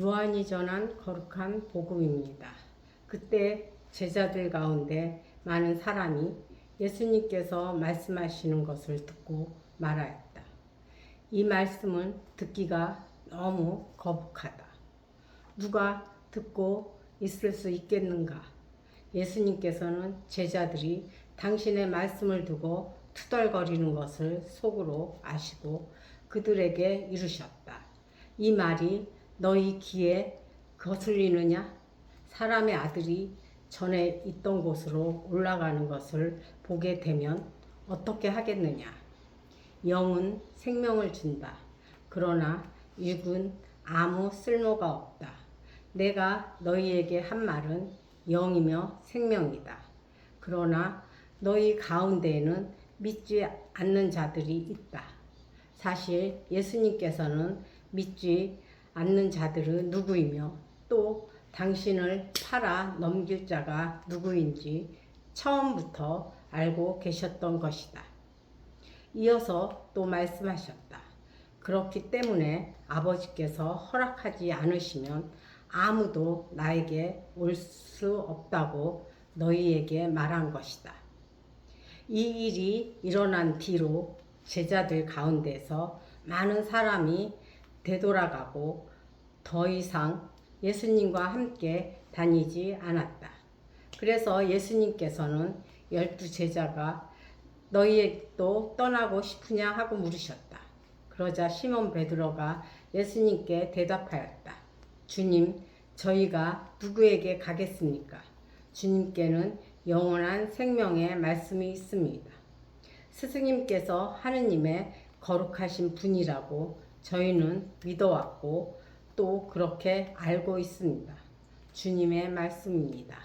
요한이 전한 거룩한 복음입니다. 그때 제자들 가운데 많은 사람이 예수님께서 말씀하시는 것을 듣고 말하였다. 이 말씀은 듣기가 너무 거북하다. 누가 듣고 있을 수 있겠는가? 예수님께서는 제자들이 당신의 말씀을 두고 투덜거리는 것을 속으로 아시고 그들에게 이르셨다. 이 말이 너희 귀에 거슬리느냐? 사람의 아들이 전에 있던 곳으로 올라가는 것을 보게 되면 어떻게 하겠느냐? 영은 생명을 준다. 그러나 육은 아무 쓸모가 없다. 내가 너희에게 한 말은 영이며 생명이다. 그러나 너희 가운데에는 믿지 않는 자들이 있다. 사실 예수님께서는 믿지 않는 자들은 누구이며 또 당신을 팔아 넘길 자가 누구인지 처음부터 알고 계셨던 것이다. 이어서 또 말씀하셨다. 그렇기 때문에 아버지께서 허락하지 않으시면 아무도 나에게 올 수 없다고 너희에게 말한 것이다. 이 일이 일어난 뒤로 제자들 가운데서 많은 사람이 되돌아가고 더 이상 예수님과 함께 다니지 않았다. 그래서 예수님께서는 열두 제자가 너희도 떠나고 싶으냐 하고 물으셨다. 그러자 시몬 베드로가 예수님께 대답하였다. 주님, 저희가 누구에게 가겠습니까? 주님께는 영원한 생명의 말씀이 있습니다. 스승님께서 하느님의 거룩하신 분이라고 저희는 믿어왔고 또 그렇게 알고 있습니다. 주님의 말씀입니다.